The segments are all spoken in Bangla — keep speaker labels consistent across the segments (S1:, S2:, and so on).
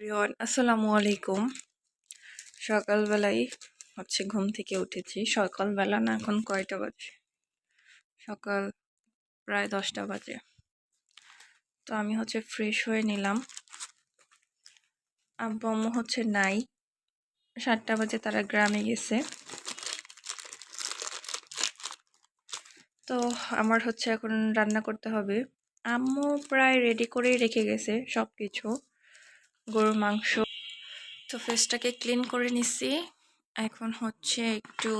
S1: এভরিওয়ান, আসসালামু আলাইকুম। সকালবেলায় হচ্ছে ঘুম থেকে উঠেছি। সকালবেলা না, এখন কয়টা বাজে? সকাল প্রায় দশটা বাজে। তো আমি হচ্ছে ফ্রেশ হয়ে নিলাম। আব্বু হচ্ছে নাই। সাতটা বাজে তারা গ্রামে গেছে। তো আমার হচ্ছে এখন রান্না করতে হবে। আম্মু প্রায় রেডি করেই রেখে গেছে সব কিছু গরুর মাংস। তো ফেসটাকে ক্লিন করে নিছি। এখন হচ্ছে একটু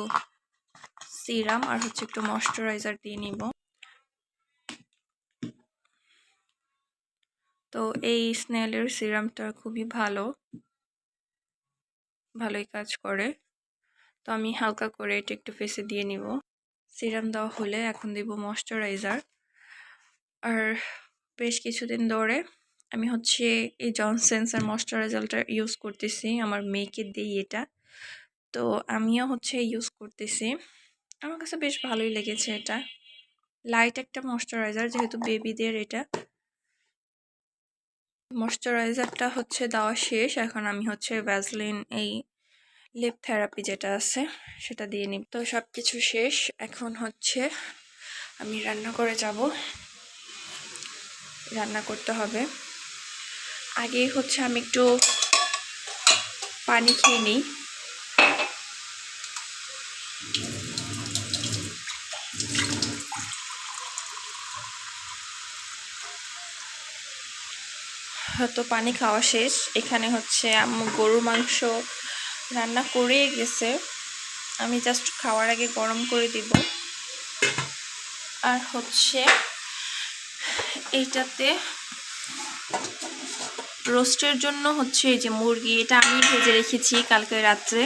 S1: সিরাম আর হচ্ছে একটু ময়শ্চারাইজার দিয়ে নিব। তো এই স্নেলের সিরামটা খুবই ভালো। ভালোই কাজ করে। তো আমি হালকা করে এটা একটু ফেসে দিয়ে নিব। সিরাম দেওয়া হলে এখন দিব ময়শ্চারাইজার আর বেশ কিছুদিন ধরে আমি হচ্ছে এই জনসেন্সের ময়শ্চারাইজারটা ইউজ করতেছি। আমার মেয়েকে দিই এটা। তো আমিও হচ্ছে ইউজ করতেছি। আমার কাছে বেশ ভালোই লেগেছে এটা। লাইট একটা ময়শ্চারাইজার যেহেতু বেবিদের এটা। ময়শ্চারাইজারটা হচ্ছে দেওয়া শেষ। এখন আমি হচ্ছে ভ্যাসলিন এই লিপ থেরাপি যেটা আছে, সেটা দিয়ে নিব। তো সব কিছু শেষ। এখন হচ্ছে আমি রান্না করে যাব। রান্না করতে হবে। আগে হচ্ছে আমি একটু পানি খেয়ে নিই। তো পানি খাওয়া শেষ। এখানে হচ্ছে আম্মু গরুর মাংস রান্না করেই গেছে। আমি জাস্ট খাওয়ার আগে গরম করে দিব। আর হচ্ছে এইটাতে রোস্টের জন্য হচ্ছে এই যে মুরগি, এটা আমি ভেজে রেখেছি কালকে রাত্রে।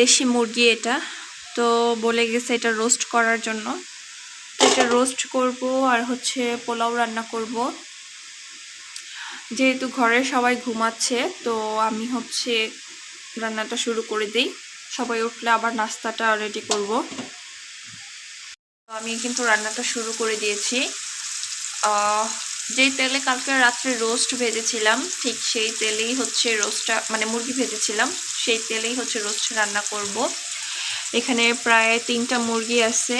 S1: দেশি মুরগি এটা। তো বলে গেছে এটা রোস্ট করার জন্য। এটা রোস্ট করব আর হচ্ছে পোলাও রান্না করব। যেহেতু ঘরে সবাই ঘুমাচ্ছে, তো আমি হচ্ছে রান্নাটা শুরু করে দিই। সবাই উঠলে আবার নাস্তাটা রেডি করব। আমি কিন্তু রান্নাটা শুরু করে দিয়েছি। যেই তেলে কালকে রাত্রে রোস্ট ভেজেছিলাম, ঠিক সেই তেলেই হচ্ছে রোস্টটা মানে মুরগি ভেজেছিলাম, সেই তেলেই হচ্ছে রোস্ট রান্না করব। এখানে প্রায় তিনটা মুরগি আছে।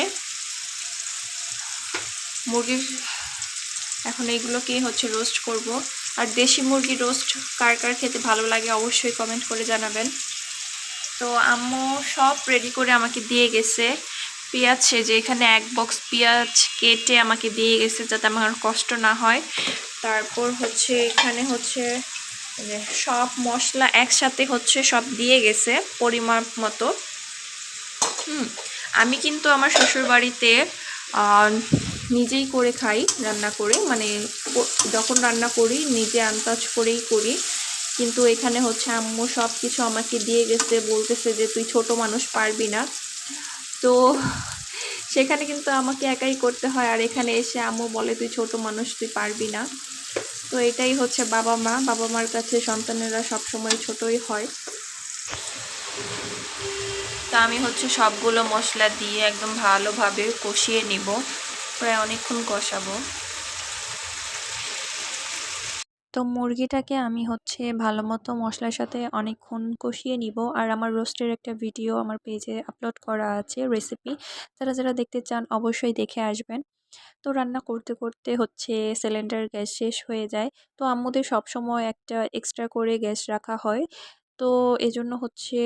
S1: মুরগির, এখন এইগুলোকেই হচ্ছে রোস্ট করব। আর দেশি মুরগি রোস্ট কার কার খেতে ভালো লাগে অবশ্যই কমেন্ট করে জানাবেন। তো আম্মু সব রেডি করে আমাকে দিয়ে গেছে। পেঁয়াজ সেজে এখানে এক বক্স পেঁয়াজ কেটে আমাকে দিয়ে গেছে যাতে আমার কষ্ট না হয়। তারপর হচ্ছে এখানে হচ্ছে সব মশলা একসাথে হচ্ছে সব দিয়ে গেছে পরিমাপ মতো। হুম, আমি কিন্তু আমার শ্বশুর বাড়িতে নিজেই করে খাই রান্না করে। মানে যখন রান্না করি নিজে আন্দাজ করেই করি। কিন্তু এখানে হচ্ছে আম্মু সব কিছু আমাকে দিয়ে গেছে, বলতেছে যে তুই ছোট মানুষ পারবি না। তো সেখানে কিন্তু আমাকে একাই করতে হয়। আর এখানে এসে আম্মু বলে, তুই ছোট মানুষ, তুই পারবি না। তো এটাই হচ্ছে বাবা মা। বাবা মার কাছে সন্তানেরা সবসময় ছোটই হয়। তো আমি হচ্ছে সবগুলো মশলা দিয়ে একদম ভালোভাবে কষিয়ে নিব। প্রায় অনেকক্ষণ কষাবো। তো মুরগিটাকে আমি হচ্ছে ভালো মতো মশলার সাথে অনেকক্ষণ কষিয়ে নিব। আর আমার রোস্টের একটা ভিডিও আমার পেজে আপলোড করা আছে রেসিপি। যারা যারা দেখতে চান অবশ্যই দেখে আসবেন। তো রান্না করতে করতে হচ্ছে সিলিন্ডার গ্যাস শেষ হয়ে যায়। তো আম্মুদের সবসময় একটা এক্সট্রা করে গ্যাস রাখা হয়। তো এজন্য হচ্ছে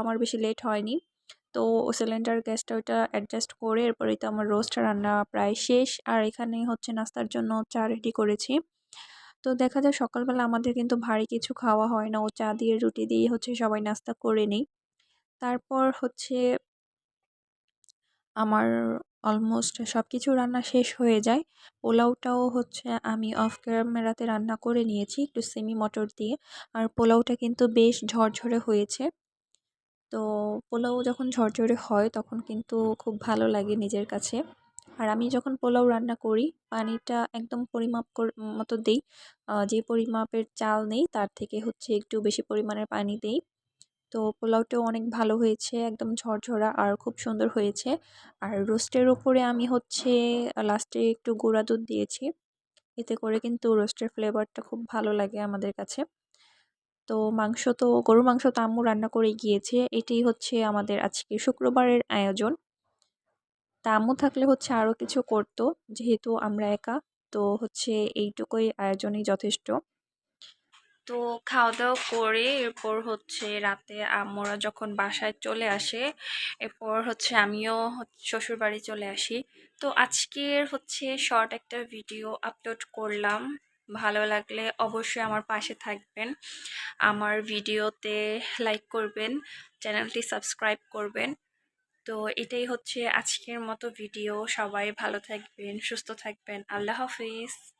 S1: আমার বেশি লেট হয়নি। তো সিলিন্ডার গ্যাসটা ওইটা অ্যাডজাস্ট করে এরপরেই তো আমার রোস্ট রান্না প্রায় শেষ। আর এখানে হচ্ছে নাস্তার জন্য চা রেডি করেছি। তো দেখা যায় সকালবেলা আমাদের কিন্তু ভারী কিছু খাওয়া হয় না। ও চা দিয়ে, রুটি দিয়ে হচ্ছে সবাই নাস্তা করে নিই। তারপর হচ্ছে আমার অলমোস্ট সব কিছু রান্না শেষ হয়ে যায়। পোলাওটাও হচ্ছে আমি অফ ক্যামেরাতে রান্না করে নিয়েছি একটু সেমি মটর দিয়ে। আর পোলাওটা কিন্তু বেশ ঝরঝরে হয়েছে। তো পোলাও যখন ঝরঝরে হয় তখন কিন্তু খুব ভালো লাগে নিজের কাছে। আর আমি যখন পোলাও রান্না করি, পানিটা একদম পরিমাপ মতো দিই যে পরিমাপের চাল নেই, তার থেকে হচ্ছে একটু বেশি পরিমাণের পানি দিই। তো পোলাওটাও অনেক ভালো হয়েছে, একদম ঝরঝরা আর খুব সুন্দর হয়েছে। আর রোস্টের ওপরে আমি হচ্ছে লাস্টে একটু গুঁড়া দুধ দিয়েছি। এতে করে কিন্তু রোস্টের ফ্লেভারটা খুব ভালো লাগে আমাদের কাছে। তো মাংস তো, গরুর মাংস তো আম্মু রান্না করে গিয়েছে। এটাই হচ্ছে আমাদের আজকে শুক্রবারের আয়োজন। তা আম্মু থাকলে হচ্ছে আরও কিছু করতো, যেহেতু আমরা একা। তো হচ্ছে এইটুকুই আয়োজনই যথেষ্ট। তো খাওয়া দাওয়া করে এরপর হচ্ছে রাতে আমরা যখন বাসায় চলে আসে, এরপর হচ্ছে আমিও শ্বশুর বাড়ি চলে আসি। তো আজকের হচ্ছে শর্ট একটা ভিডিও আপলোড করলাম। ভালো লাগলে অবশ্যই আমার পাশে থাকবেন। আমার ভিডিওতে লাইক করবেন, চ্যানেলটি সাবস্ক্রাইব করবেন। তো এটাই হচ্ছে আজকের মতো ভিডিও সবাই ভালো থাকবেন সুস্থ থাকবেন। আল্লাহ হাফিজ।